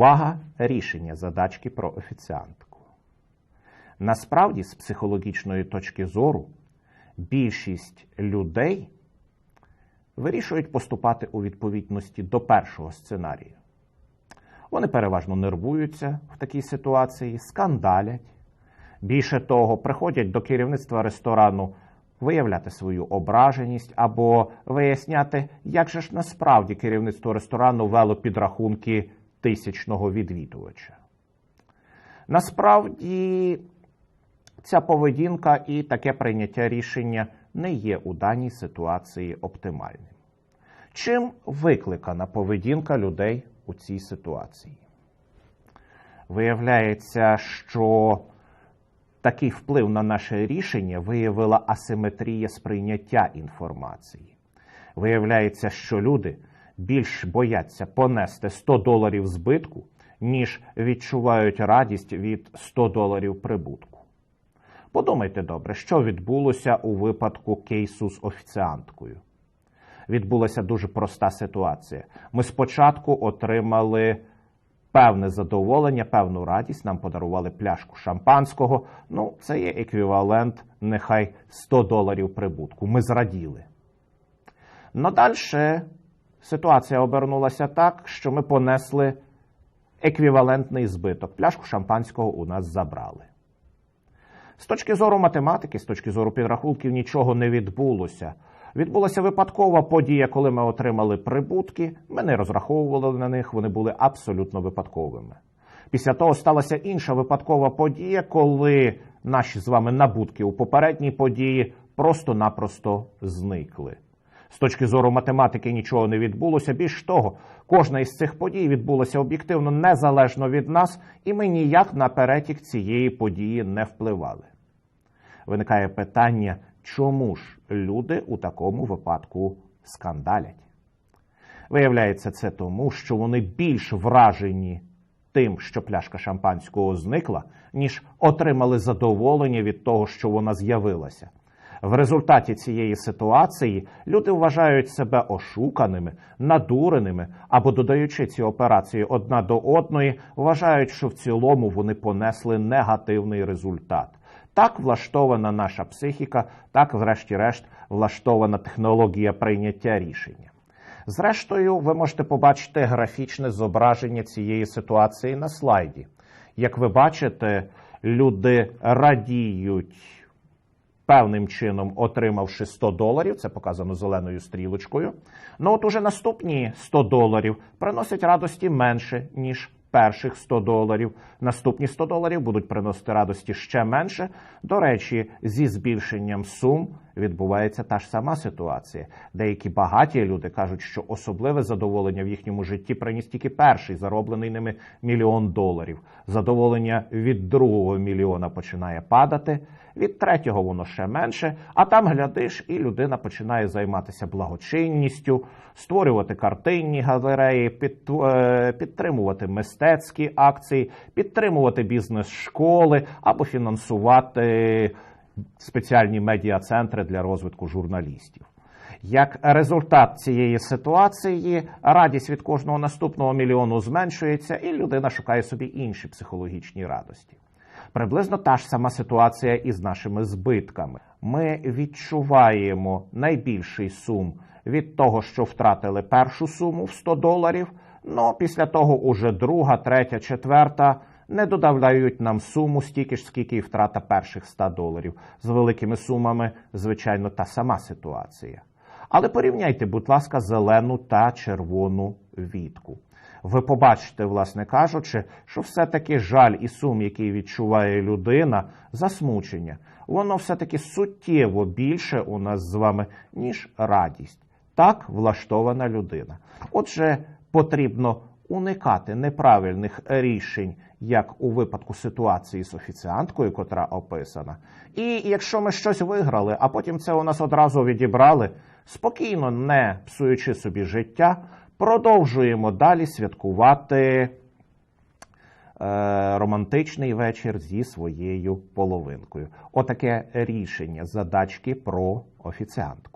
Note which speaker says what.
Speaker 1: Увага! Рішення задачки про офіціантку. Насправді, з психологічної точки зору, більшість людей вирішують поступати у відповідності до першого сценарію. Вони переважно нервуються в такій ситуації, скандалять. Більше того, приходять до керівництва ресторану виявляти свою ображеність або виясняти, як же ж насправді керівництво ресторану вело підрахунки тисячного відвідувача. Насправді, ця поведінка і таке прийняття рішення не є у даній ситуації оптимальним. Чим викликана поведінка людей у цій ситуації? Виявляється, що такий вплив на наше рішення виявила асиметрія сприйняття інформації. Виявляється, що люди більш бояться понести 100 доларів збитку, ніж відчувають радість від 100 доларів прибутку. Подумайте добре, що відбулося у випадку кейсу з офіціанткою. Відбулася дуже проста ситуація. Ми спочатку отримали певне задоволення, певну радість. Нам подарували пляшку шампанського. Ну, це є еквівалент, нехай 100 доларів прибутку. Ми зраділи. Но далі ситуація обернулася так, що ми понесли еквівалентний збиток. Пляшку шампанського у нас забрали. З точки зору математики, з точки зору підрахунків, нічого не відбулося. Відбулася випадкова подія, коли ми отримали прибутки. Ми не розраховували на них, вони були абсолютно випадковими. Після того сталася інша випадкова подія, коли наші з вами набутки у попередній події просто-напросто зникли. З точки зору математики нічого не відбулося. Більш того, кожна із цих подій відбулася об'єктивно незалежно від нас, і ми ніяк на перетік цієї події не впливали. Виникає питання, чому ж люди у такому випадку скандалять? Виявляється, це тому, що вони більш вражені тим, що пляшка шампанського зникла, ніж отримали задоволення від того, що вона з'явилася. В результаті цієї ситуації люди вважають себе ошуканими, надуреними або, додаючи ці операції одна до одної, вважають, що в цілому вони понесли негативний результат. Так влаштована наша психіка, так, врешті-решт, влаштована технологія прийняття рішення. Зрештою, ви можете побачити графічне зображення цієї ситуації на слайді. Як ви бачите, люди радіють певним чином, отримавши 100 доларів, це показано зеленою стрілочкою. Ну от уже наступні 100 доларів приносять радості менше, ніж перших 100 доларів. Наступні 100 доларів будуть приносити радості ще менше. До речі, зі збільшенням сум відбувається та ж сама ситуація. Деякі багаті люди кажуть, що особливе задоволення в їхньому житті приніс тільки перший зароблений ними мільйон доларів. Задоволення від другого мільйона починає падати. Від третього воно ще менше, а там глядиш, і людина починає займатися благочинністю, створювати картинні галереї, е, підтримувати мистецькі акції, підтримувати бізнес-школи або фінансувати спеціальні медіа-центри для розвитку журналістів. Як результат цієї ситуації, радість від кожного наступного мільйону зменшується, і людина шукає собі інші психологічні радості. Приблизно та ж сама ситуація і з нашими збитками. Ми відчуваємо найбільший сум від того, що втратили першу суму в 100 доларів. Ну після того уже друга, третя, четверта не додавляють нам суму стільки ж, скільки і втрата перших 100 доларів. З великими сумами, звичайно, та сама ситуація. Але порівняйте, будь ласка, зелену та червону вітку. Ви побачите, власне кажучи, що все-таки жаль і сум, який відчуває людина, засмучення, воно все-таки суттєво більше у нас з вами, ніж радість. Так влаштована людина. Отже, потрібно уникати неправильних рішень, як у випадку ситуації з офіціанткою, котра описана. І якщо ми щось виграли, а потім це у нас одразу відібрали, спокійно не псуючи собі життя, продовжуємо далі святкувати е, романтичний вечір зі своєю половинкою. Отаке рішення задачки про офіціантку.